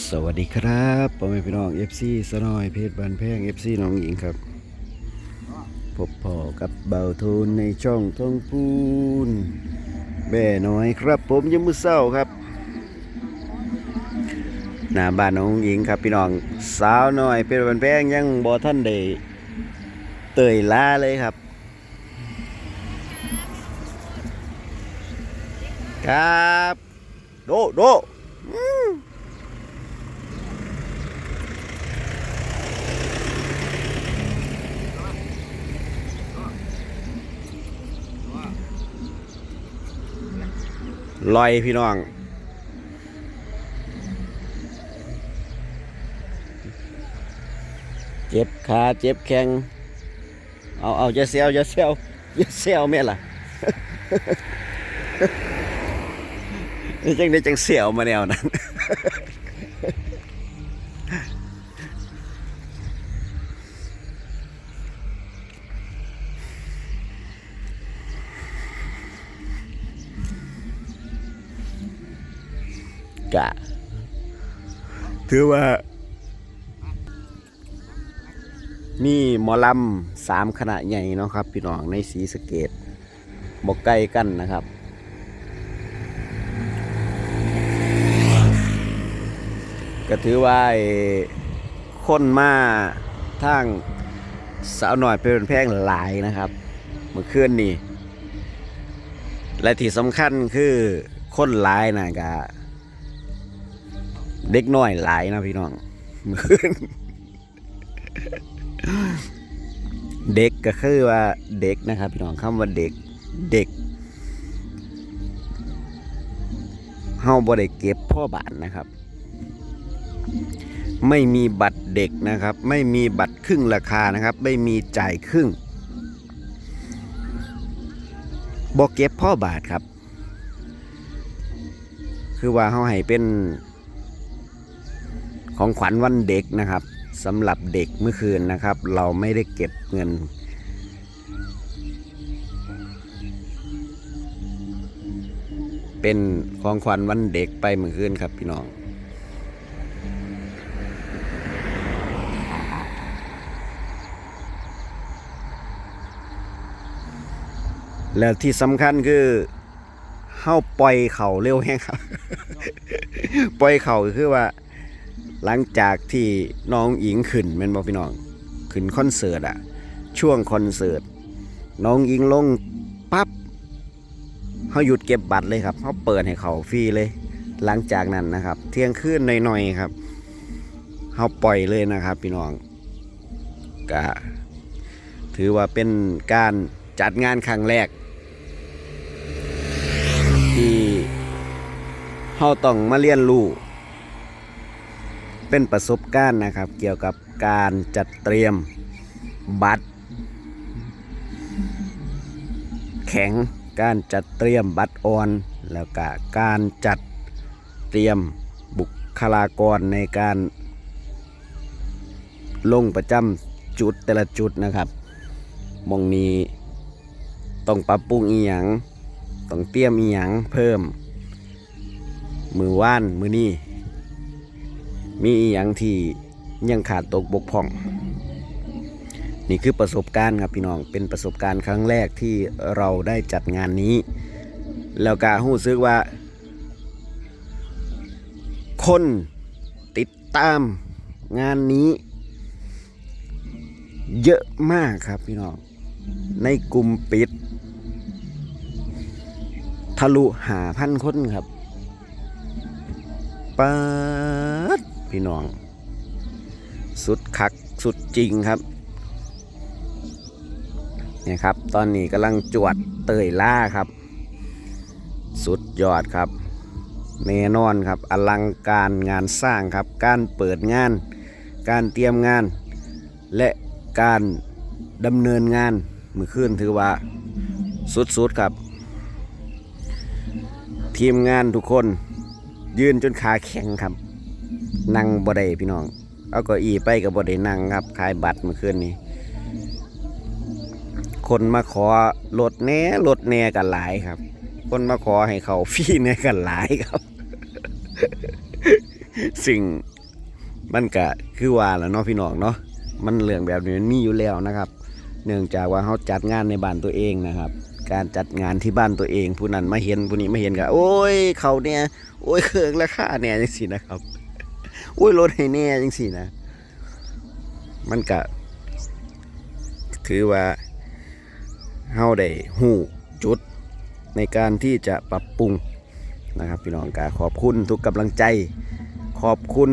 สวัสดีครับพ่อแม่พี่น้อง FC สนอยเพชรบันแพง FC น้องหญิงครับ พบพ่อกับเบาทูนในช่องทองพูนแบ่น้อยครับ ผมยังมือเศร้าครับหน้าบ้านน้องหญิงครับพี่น้องสาวน้อยเพชรบันแพงยังบ่ท่านได้เตยล้าเลยครับ ครับ โดโด ลอยพี่น้อง เจ็บขาเจ็บแข้งเอาเอาจะเซลจะเซลจะเซลแม่ล่ะนี่จังได้จังเสียวมาแนวนั้น กะถือว่า มีหมอลำสามคณะใหญ่เนาะครับ พี่น้องในสีสเกตบอกใกล้กันนะครับก็ถือว่าไอ้คนมาทางสาวหน่อยเป็นแพงหลายนะครับ เมื่อคืนนี้และที่สำคัญคือคนหลายนะกะ เด็กน้อยหลายนะพี่น้อง เด็กก็คือว่าเด็กนะครับ พี่น้องคำว่าเด็กเด็กเฮาบ่ได้เก็บพ่อบาทนะครับ ไม่มีบัตรเด็กนะครับ ไม่มีบัตรครึ่งราคานะครับ ไม่มีจ่ายครึ่งบ่เก็บพ่อบาทครับ คือว่าเฮาให้เป็น ของขวัญวันเด็กนะครับสำหรับเด็กเมื่อคืนนะครับ เราไม่ได้เก็บเงิน เป็นของขวัญวันเด็กไปเมื่อคืนครับพี่น้องแล้วที่สำคัญคือเฮาปล่อยเข่าเร็วแห้งครับ ปล่อยเข่าคือว่า หลังจากที่น้องอิงขึ้นแม่นบอพี่น้องขึ้นคอนเสิร์ตอะช่วงคอนเสิร์ตน้องอิงลงปั๊บเขาหยุดเก็บบัตรเลยครับเขาเปิดให้เขาฟรีเลย หลังจากนั้นนะครับ เที่ยงคืนหน่อยๆครับเขาปล่อยเลยนะครับ พี่น้องก็ถือว่าเป็นการจัดงานครั้งแรก ที่เขาต้องมาเรียนรู้ เป็นประสบการณ์นะครับ เกี่ยวกับการจัดเตรียมบัตร แข็งการจัดเตรียมบัตรออน แล้วก็การจัดเตรียมบุคลากรในการลงประจำจุดแต่ละจุดนะครับมองนี้ต้องปรับปรุงอีหยังต้องเตรียมอีหยังเพิ่ม มือว่านมือนี้ มีอหย่างที่ยังขาดตกบกพร่อง นี่คือประสบการณ์ครับพี่น้องเป็นประสบการณ์ครั้งแรกที่เราได้จัดงานนี้ แล้วก็หู้ซึกว่า คนติดตามงานนี้ เยอะมากครับพี่น้อง ในกลุ่มปิด ทะลุหาพันคนครับปา พี่น้อง สุดคักสุดจริงครับเนี่ยครับ ตอนนี้กำลังจวดเตยล่าครับ สุดยอดครับแน่นอนครับ อลังการงานสร้างครับ การเปิดงาน การเตรียมงาน และการดำเนินงานมือขึ้นถือว่า สุดๆครับ ทีมงานทุกคนยืนจนขาแข็งครับ นั่งบ่ได้พี่น้อง เอาก็อีไปกับบ่ได้นั่งครับขายบัตรเมื่อคืนนี้ คนมาขอลดแหน่ลดแหน่กันหลายครับ คนมาขอให้เขาฟรีแหน่กันหลายครับ สิ่งมันก็คือว่าแหล้วเนาะพี่น้องเนาะมันเรื่องแบบนี้มันมีอยู่แล้วนะครับ เนื่องจากว่าเขาจัดงานในบ้านตัวเองนะครับ การจัดงานที่บ้านตัวเอง ผู้นั้นมาเห็นผู้นี้มาเห็นก็โอ้ยเขาเนี่ยโอ้ยเครื่องราคาเนี่ยจังสินะครับ อุ้ยรถให้แน่จังสินะ มันก็ถือว่าเฮาได้หูจุดในการที่จะปรับปรุงนะครับ พี่น้องกาขอบคุณทุกกำลังใจขอบคุณ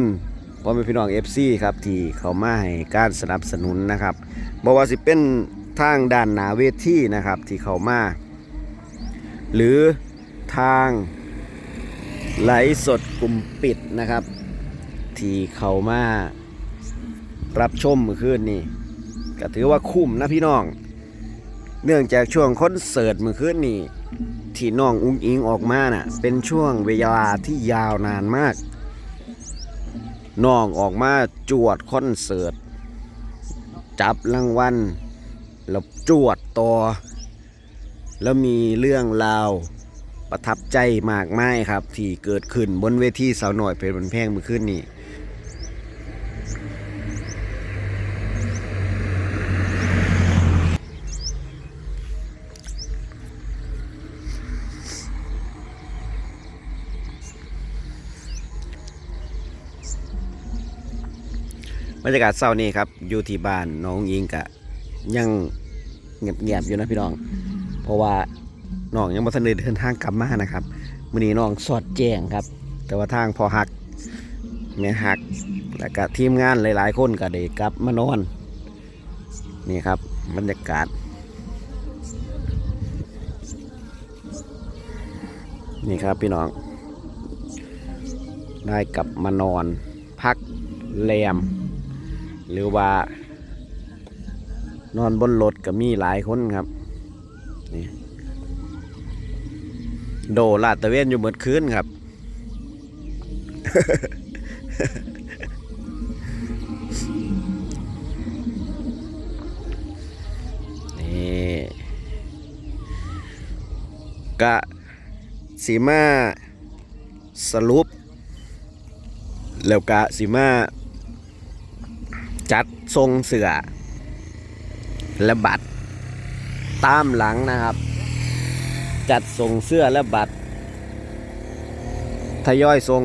พ่อแม่พี่น้อง FC ครับที่เขามาให้การสนับสนุนนะครับบอกว่าสิเป็นทางด้านหนาเวทีนะครับที่เขามา หรือทางไหลสดกลุ่มปิดนะครับ ที่เขามารับชมเมื่อคืนนี่ก็ถือว่าคุ้มนะพี่น้อง เนื่องจากช่วงคอนเสิร์ตเมื่อคืนนี่ที่น้องอุ้งอิงออกมาน่ะ เป็นช่วงเวลาที่ยาวนานมากน้องออกมาจวดคอนเสิร์ตจับรางวัลแล้วจวดต่อ แล้วมีเรื่องราวประทับใจมากมายครับ ที่เกิดขึ้นบนเวทีสาวหน่อยเพลินบันแพงเมื่อคืนนี้ รรยากาศเศร้านี้ครับอยู่ที่บ้านน้องยิงกะ ยังเงียบๆอยู่นะพี่น้อง เพราะว่าน้องยังบ่ทันได้เดินทางกลับมานะครับมื้อนี้น้องสอดแจ้งครับ แต่ว่าทางพอหักแม่หักแล้วก็ทีมงานหลาย ๆ คนก็ได้กลับมานอน นี่ครับบรรยากาศ นี่ครับพี่น้อง ได้กลับมานอน พักแรม หรือว่า นอนบนรถก็มีหลายคนครับนี่โดลาดตะเวนอยู่เหมื่อคืนครับ นี่กะสีมาสรุป แล้วกะสีมา จัดทรงเสือและบัตรตามหลังนะครับ จัดทรงเสื้อและบัตรทยอยทรง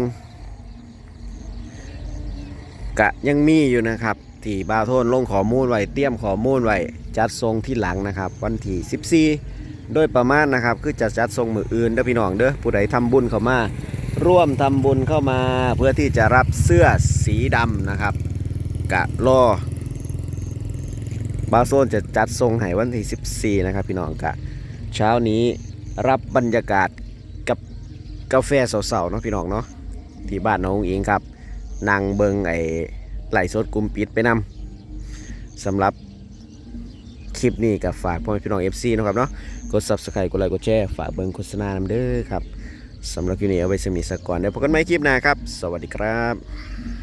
กะยังมีอยู่นะครับที่บาโทนลงขอมูลไว้เตรียมขอมูลไว้จัดทรงที่หลังนะครับ วันที่14 โดยประมาณนะครับ คือจะจัดทรงมืออื่นเด้อพี่น้องเด้อผู้ใดทำบุญเข้ามา ร่วมทำบุญเข้ามา เพื่อที่จะรับเสื้อสีดำนะครับ กะรอบาโซนจะจัดทรงให้วันที่14 นะครับพี่น้องกะ เช้านี้รับบรรยากาศกับกาแฟเสาๆเนาะพี่น้องเนาะที่บ้านน้องอิงครับนั่งเบิงไอ้ไหลฟ์สดกลุ่มปิดไปนำสำหรับคลิปนี้กับฝากพ่อแม่พี่น้อง FC นะครับเนาะกด Subscribe กดไลค์กดแชร์ฝากเบิงโฆษณานำเด้อครับสำหรับคลิปนี้เอาไว้สมีสักก่อนเดี๋ยวพบกันใหม่คลิปหน้าครับ สวัสดีครับ